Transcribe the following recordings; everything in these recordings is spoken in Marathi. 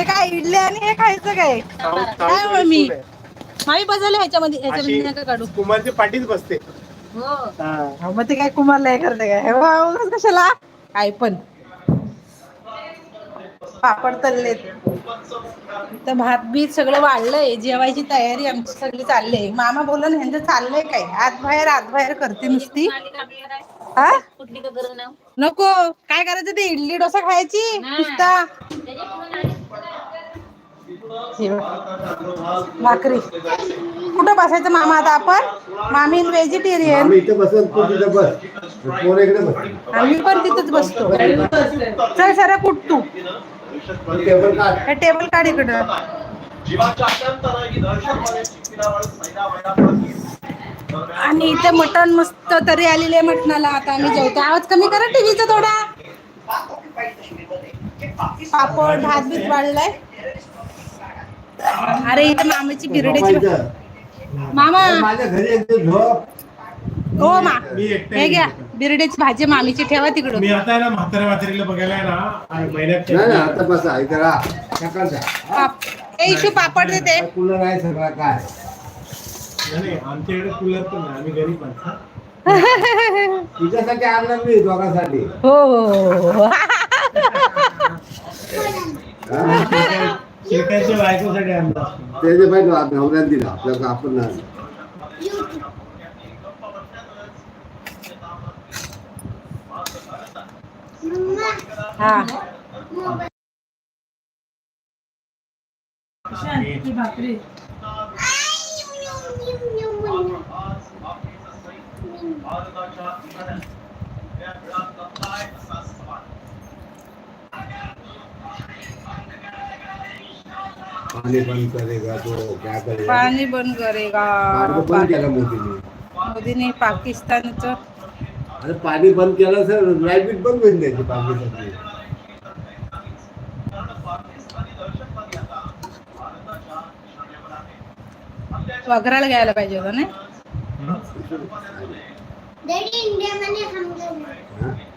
ते काय इडली आणि हे खायचं काय? काय मम्मी? मामी बसवलं ह्याच्यामध्ये ह्याच्यामध्ये नका काढू. कुमारची पाठीच बसते. हो. हा. अहो, मग ते काय कुमारला हे करते काय? हे उगाच कशाला? काय पण. पापड तळलेत तर भात बीत सगळं वाढलंय जेवायची तयारी आमची सगळी चालली मामा बोलला ना ह्यांचं चाललंय काय? आत बाहेर आत बाहेर करते नुसती. हा? कुठली का नको. काय करायचं ते? इडली डोसा खायची? नुसता हे. भाकरी. कुठं बसायचं मामा आता आपण? मामी व्हेजिटेरियन आम्ही पण तिथंच बसतो. चल सर कुठ तू? टेबल काढ इकडं. आणि इथे मटण मस्त तरी आलेले आहे मटणाला. आता आम्ही जेवतो. आवाज कमी करा टीव्हीचा थोडा. पापड भात बीत वाढलाय. अरे इथे मामाची झोपायचं. मामा. माझ्या घरी हो मा हे घ्या बिरड्याची भाजी मामीची ठेवा तिकडं मी आता आहे ना म्हाताऱ्या म्हातारीला बघायला आहे ना महिन्यात नाही ना आता बसा सकाळचा पाप ए इशू पापड देते. कूलर आहे सगळा काय. नाही, आमच्याकडे कूलर पण नाही आम्ही गरीब माणसं तुझ्यासाठी आणलं मी दोघांसाठी. हो हो, हो. हा? शेताच्या बायकोसाठी आणलं. असतं. त्याचे पाहिजे नवऱ्याने दिला. आपल्याला आपण नाही. हा. पाणी बंद करेगा तो क्या करेगा? पाणी बंद करेगा मार्ग बंद केला मोदीने. मोदीने पाकिस्तानचं अरे पाणी बंद केलं सर लाइट बंद होईल द्यायची पाकिस्तानची. वगराला घ्यायला पाहिजे होतं ना? हा?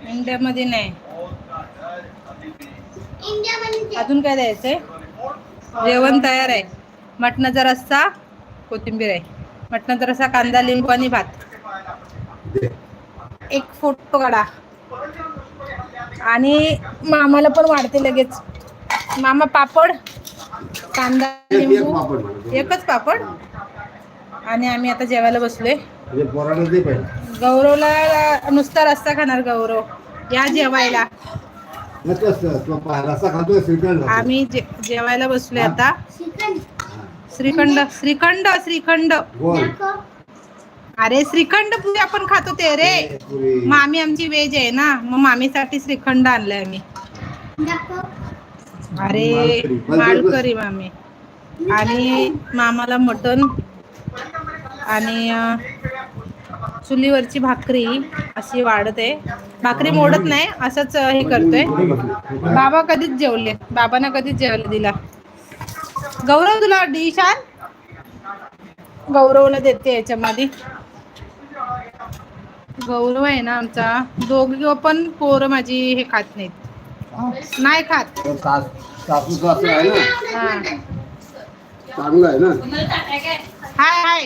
इंडियामध्ये नाही. इंडिया अजून काय द्यायचंय? जेवण तयार आहे. मटणाचा रस्सा कोथिंबीर आहे. मटणाचा रस्सा कांदा लिंबू आणि भात. एक फोटो काढा आणि मामाला पण वाढते लगेच. मामा पापड कांदा लिंबू. एकच पापड. आणि आम्ही आता जेवायला बसलोय. गौरवला नुसता रस्ता खाणार गौरव. या जेवायला. आम्ही जे जेवायला बसलोय आता. चिकन श्रीखंड श्रीखंड. श्रीखंड अरे श्रीखंड पुरी आपण खातो ते रे. मामी आमची वेज आहे ना मग मामीसाठी श्रीखंड आणलंय आम्ही. दाखव अरे मालकरी. मालकरी मामी. आणि मामाला मटण आणि अं, चुलीवरची भाकरी अशी वाढत. आहे भाकरी मोडत नाही असंच हे करतोय. बाबा कधीच जेवले बाबांना कधीच जेवायला दिला. गौरव तुला डिश आण. गौरवला देते याच्यामध्ये. गौरव आहे ना आमचा. दोघी पण पोरं माझी हे खात नाहीत. नाही खात. हा. हाय हाय.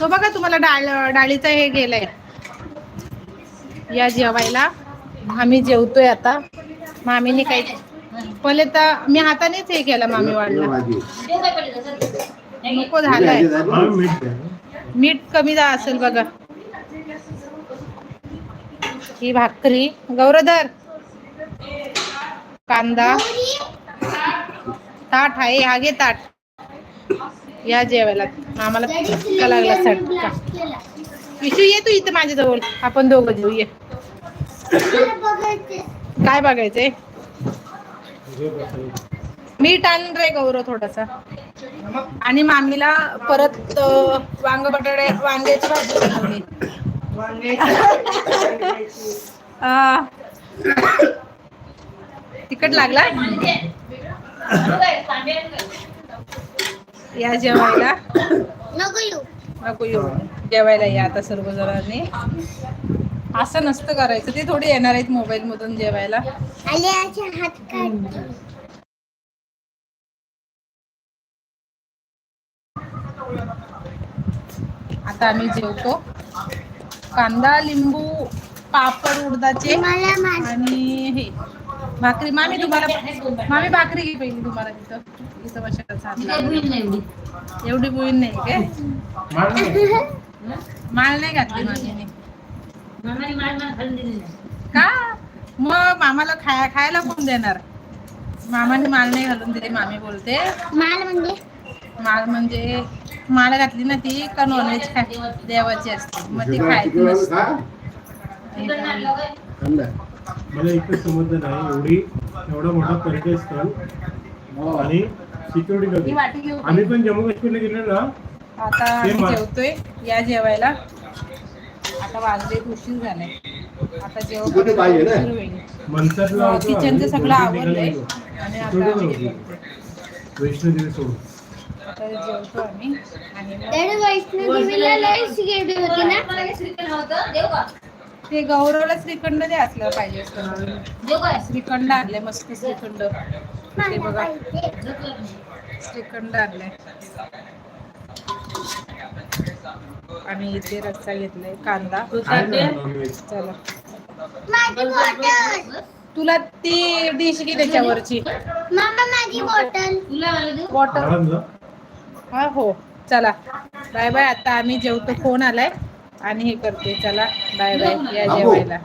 तो बघा तुम्हाला डाळ डाळीचं हे गेलंय. या जेवायला. आम्ही जेवतोय आता. मामीने काही पहिले तर मी हातानेच हे केलं मामी वाढला. नको झालंय. मीठ कमी जा असेल बघा. ही भाकरी. गौरधर. कांदा. ताट आहे हा घे ताट. या जेवायला. आम्हाला चटका लागला का विशू ये तू इथं माझ्याजवळ. आपण दोघं जेऊ ये. काय बघायचंय? मीठ आण रे गौरव थोडासा. आणि मामीला परत वांग बटाटे वांग्याची भाजी बनवली. अं, तिखट लागला? या जेवायला. नको येऊ. नको येऊ. जेवायला या आता सर्व जणांनी असं नसतं करायचं. ते थोडी येणार आहेत मोबाईल मधून जेवायला आता आम्ही जेवतो. कांदा लिंबू पापड उडदाचे आणि हे भाकरी. मामी तुम्हाला मामी भाकरी घे पहिली तुम्हाला तिथं. तिथं वर्षाचा एवढी बोईन नाही का माळ नाही घातली मामीने का? मग मामाला खाया खायला कोण देणार? मामाने माल नाही घालून दिली मामी बोलते. माल म्हणजे? माळ म्हणजे माळ घातली ना ती का नॉनव्हेज खाय देवाची असते. मग ती खायची नसते. मला इकडे समजलं नाही एवढी एवढा मोठा पर्यटन स्थळ हो. आणि सिक्युरिटी आम्ही पण जम्मू काश्मीरला गेलो ना आता आम्ही जेवतोय या जेवायला. आता वाजले उशीर झालाय आता होतो. किचनचं सगळं वैष्णो आवडलंय. आणि आता जेवतो. आम्ही. आणि ते गौरवला श्रीखंड दे असलं पाहिजे असतं. श्रीखंड आणले मस्त श्रीखंड. ते बघा. श्रीखंड आणले आणि इथे रस्सा घेतलाय कांदा. चला. तुला ती डिश घे त्याच्यावरची. बॉटल बॉटल आरामला हा हो. चला. बाय बाय आता आम्ही जेवतो. फोन आलाय. आणि हे करते. चला. बाय बाय या. जेवायला.